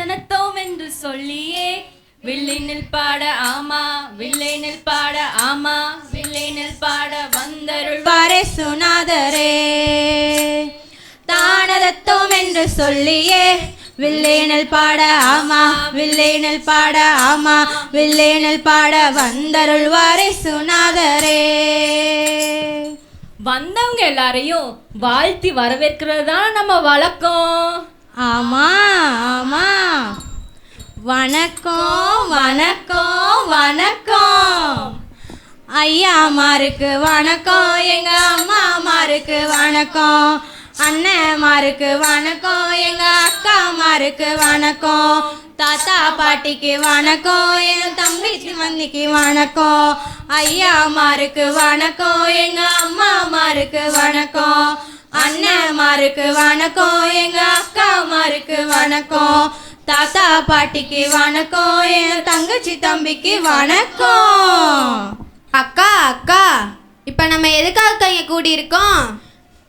வந்தனத்தோம் என்று சொல்லியே. வில்லினில் பாட ஆமா வில்லினில் பாட ஆமா வில்லினில் பாட வந்தருள் பாரே சுனாதரே தானதத்தோம் என்று சொல்லியே. வில்லேனல் பாட ஆமா வில்லேனல் பாட ஆமா வில்லேனல் பாட வந்தருள்வாரே சுனாதரே வந்தவங்க எல்லாரையும் வாழ்த்தி வரவேற்கிறது தான் நம்ம வழக்கம். ஆமா ஆமா. வணக்கம் வணக்கம் வணக்கம். ஐயா அம்மாருக்கு வணக்கம் எங்க அம்மா அம்மாருக்கு வணக்கம். அண்ணன்மாருக்கு வணக்கம் எங்க அக்கா வணக்கம். தாத்தா பாட்டிக்கு வணக்கம் என் தம்பி சிவந்திக்கு வணக்கம். ஐயா அம்மாருக்கு வணக்கம் எங்க அம்மா அம்மாருக்கு வணக்கம். அண்ணன்மாருக்கு வணக்கம் எங்க அக்கா வணக்கம். தாத்தா பாட்டிக்கு வணக்கம். என் தங்கச்சி தம்பிக்கு வணக்கம். அக்கா அக்கா இப்போ நம்ம எதுக்காக இங்கே கூடியிருக்கோம்?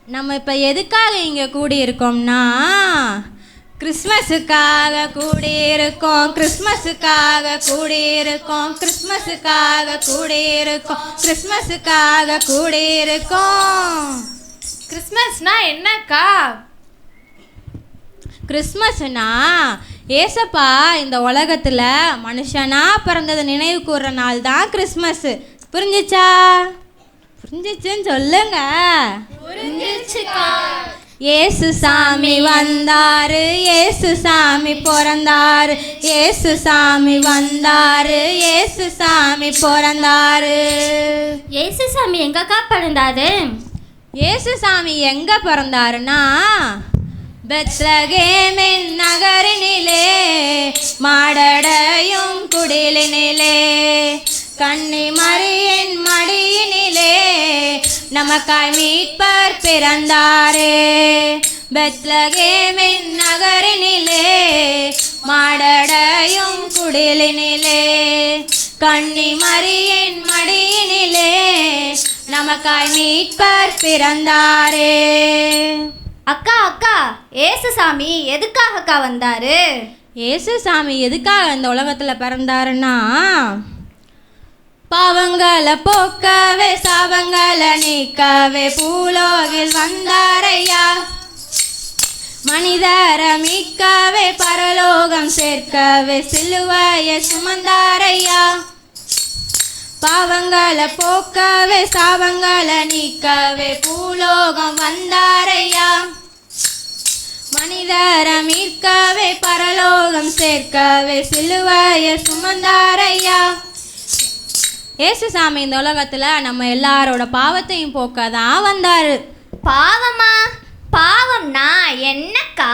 நம்ம இப்போ எதுக்காக இங்கே கூடியிருக்கோம்னா கிறிஸ்மஸுக்காக கூடியிருக்கோம் கிறிஸ்மஸுக்காக கூடியிருக்கோம் கிறிஸ்மஸுக்காக கூடியிருக்கோம் கிறிஸ்மஸுக்காக கூடியிருக்கோம். கிறிஸ்மஸ்னா என்னக்கா? கிறிஸ்மஸ்னா ஏசப்பா இந்த உலகத்தில் மனுஷனா பிறந்ததை நினைவு கூர்ற நாள் தான் கிறிஸ்மஸ். புரிஞ்சிச்சா? புரிஞ்சிச்சுன்னு சொல்லுங்க. ஏசு சாமி வந்தாரு ஏசு சாமி பிறந்தாரு ஏசு சாமி வந்தாரு ஏசு சாமி பிறந்தாரு. ஏசு சாமி எங்கக்கா பிறந்தாரு? இயேசு சாமி எங்க பிறந்தாருன்னா பெத்லகேமின் நகரினிலே மாடடையும் குடிலினிலே. கண்ணி மறியின் மடியினிலே நமக்காய் மீட்பர் பிறந்தாரே. பெத்லகேமின் நகரினிலே மாடடையும் குடிலினிலே. கண்ணி மறியின் மடியினிலே நமக்காய் மீட்பர் பிறந்தாரே. அக்கா அக்கா ஏசு சாமி எதுக்காகக்கா வந்தாரு? ஏசுசாமி சாமி எதுக்காக இந்த உலகத்தில் பிறந்தாருன்னா பாவங்களை போக்கவே சாபங்களை நீக்கவே பூலோகில் வந்தாரையா? மனிதரை மீட்கவே பரலோகம் சேர்க்கவே சிலுவையை சுமந்தாரையா? பாவங்களை போக்கவே சாபங்களை நீக்கவே பூலோகம் வந்தாரையா? மனிதரை மீட்கவே பரலோகம் சேர்க்கவே சிலுவையை சுமந்தாரையா? ஏசு சாமி இந்த உலகத்தில் நம்ம எல்லாரோட பாவத்தையும் போக்க தான் வந்தாரு. பாவமா? பாவம்னா என்னக்கா?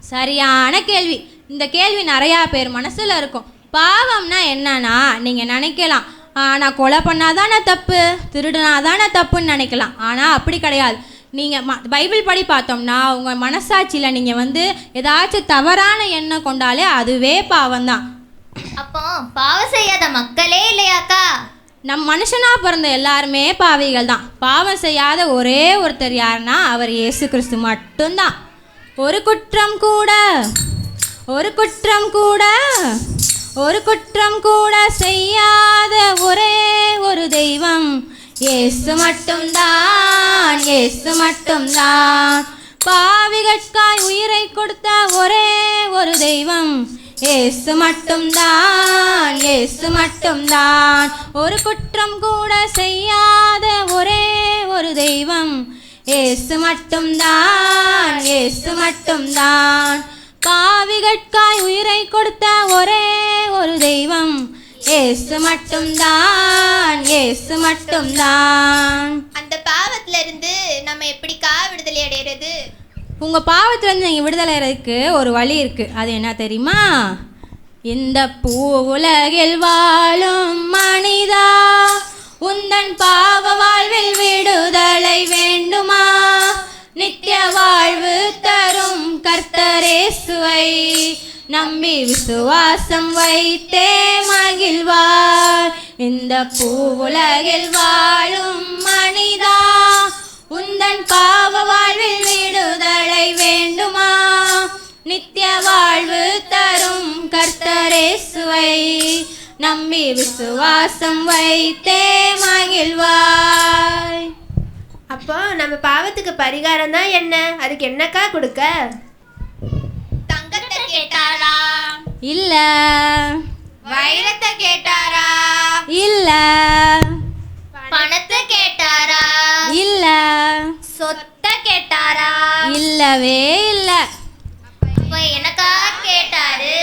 சரியான கேள்வி. இந்த கேள்வி நிறையா பேர் மனசில் இருக்கும். பாவம்னா என்னன்னா நீங்கள் நினைக்கலாம் "ஆ, நான் கொலை பண்ணாதானே தப்பு? திருடுனாதானே தப்புன்னு நினைக்கலாம். ஆனால் அப்படி கிடையாது. நீங்கள் ம பைபிள் படி பார்த்தோம்னா உங்கள் மனசாட்சியில் நீங்கள் வந்து ஏதாச்சும் தவறான எண்ணம் கொண்டாலே அதுவே பாவம்தான். அப்போ பாவம் செய்யாத மக்களே இல்லையாக்கா? நம் மனுஷனாக பிறந்த எல்லாருமே பாவிகள் தான் பாவம் செய்யாத ஒரே ஒருத்தர் யாருன்னா அவர் இயேசு கிறிஸ்து மட்டும்தான். ஒரு குற்றம் கூட ஒரு குற்றம் கூட ஒரு குற்றம் கூட தெய்வம் இயேசு மட்டும்தான் இயேசு மட்டும்தான் பாவிகட்காய் உயிரை கொடுத்த ஒரே ஒரு தெய்வம் இயேசு மட்டும்தான் இயேசு மட்டும்தான் ஒரு குற்றம் கூட செய்யாத ஒரே ஒரு தெய்வம் இயேசு மட்டும்தான் இயேசு மட்டும்தான் பாவிகட்காய் உயிரை கொடுத்த ஒரே ஒரு தெய்வம் இயேசு மட்டும்தான் இயேசு மட்டும்தான். அந்த பாவத்துல இருந்து நம்ம எப்படிக்கா விடுதலை அடைகிறது உங்கள் பாவத்துலேருந்து நீங்கள் விடுதலை அடைறதுக்கு ஒரு வழி இருக்குது அது என்ன தெரியுமா? இந்த பூ உலகில் வாழும் மனிதா உந்தன் பாவ வாழ்வில் விடுதலை வேண்டுமா? நித்திய வாழ்வு தரும் கர்த்தரேசுவை நம்பி விசுவாசம் வைத்தே மகிழ்வார். இந்த பூ உலகில் வாழும் மனிதா உந்தன் பாவ வாழ்வில் விடுதலை வேண்டுமா? நித்திய வாழ்வு தரும் கர்த்தரேசுவை நம்பி விசுவாசம் வைத்தே மகிழ்வாய். அப்போ நம்ம பாவத்துக்கு பரிகாரம் தான் என்ன? அதுக்கு என்னக்கா கொடுக்க? கேட்டாரா? இல்ல. வைரத்தை கேட்டாரா? இல்ல. பணத்தை கேட்டாரா? இல்ல. சொத்தை கேட்டாரா? இல்லவே இல்ல. அப்ப எனக்கா கேட்டாரு.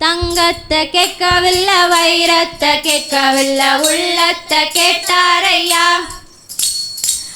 தங்கத்தை கேட்கவில்லை வைரத்தை கேட்கவில்லை உள்ளத்தை கேட்டாரையா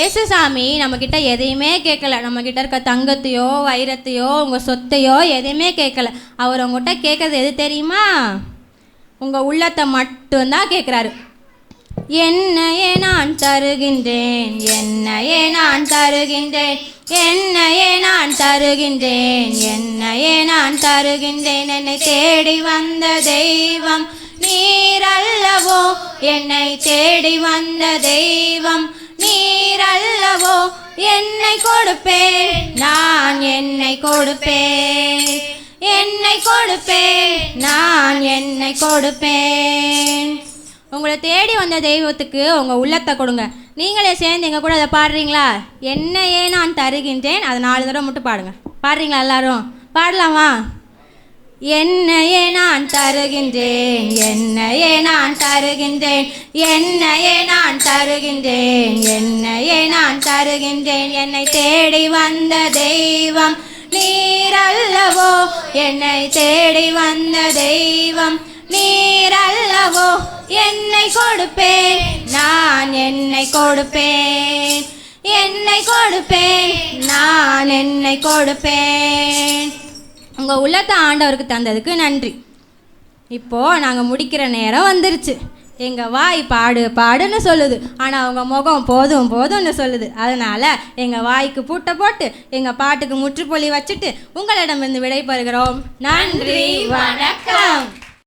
ஏசுசாமி நம்மக்கிட்ட எதையுமே கேட்கல. நம்மக்கிட்ட இருக்க தங்கத்தையோ வைரத்தையோ உங்கள் சொத்தையோ எதையுமே கேட்கல. அவர் உங்கள்கிட்ட கேட்குறது எது தெரியுமா? உங்கள் உள்ளத்தை மட்டும்தான் கேட்குறாரு. என்னையே நான் தருகின்றேன் என்னையே நான் தருகின்றேன் என்னையே நான் தருகின்றேன் என்னையே நான் தருகின்றேன். என்னை தேடி வந்த தெய்வம் நீரல்லவோ? என்னை தேடி வந்த தெய்வம் நீ அல்லவோ என்னை கொடுப்பேன். நான் என்னை கொடுப்பேன். என்னை கொடுப்பேன். நான் என்னை கொடுப்பேன். உங்களை தேடி வந்த தெய்வத்துக்கு உங்கள் உள்ளத்தை கொடுங்க. நீங்களே சேர்ந்து எங்கள் கூட அதை பாடுறீங்களா? என்னையே நான் தருகின்றேன். அதை நாலு தடவை மட்டும் பாடுங்க. பாடுறீங்களா எல்லாரும்? பாடலாமா? என்னையே நான் தருகின்றேன் என்னையே நான் தருகின்றேன் என்னையே நான் தருகின்றேன் என்னையே நான் தருகின்றேன். என்னை தேடி வந்த தெய்வம் நீரல்லவோ? என்னை தேடி வந்த தெய்வம் நீரல்லவோ? என்னை கொடுப்பேன் நான் என்னை கொடுப்பேன். என்னை கொடுப்பேன் நான் என்னை கொடுப்பேன். உங்கள் உள்ளத்தை ஆண்டவருக்கு தந்ததுக்கு நன்றி. இப்போது நாங்கள் முடிக்கிற நேரம் வந்துருச்சு. எங்கள் வாய் பாடு பாடுன்னு சொல்லுது. ஆனால் அவங்க முகம் போதும் போதும்னு சொல்லுது. அதனால் எங்கள் வாய்க்கு பூட்டை போட்டு எங்கள் பாட்டுக்கு முற்றுப்புள்ளி வச்சுட்டு உங்களிடமிருந்து விடைபெறுகிறோம். நன்றி வணக்கம்.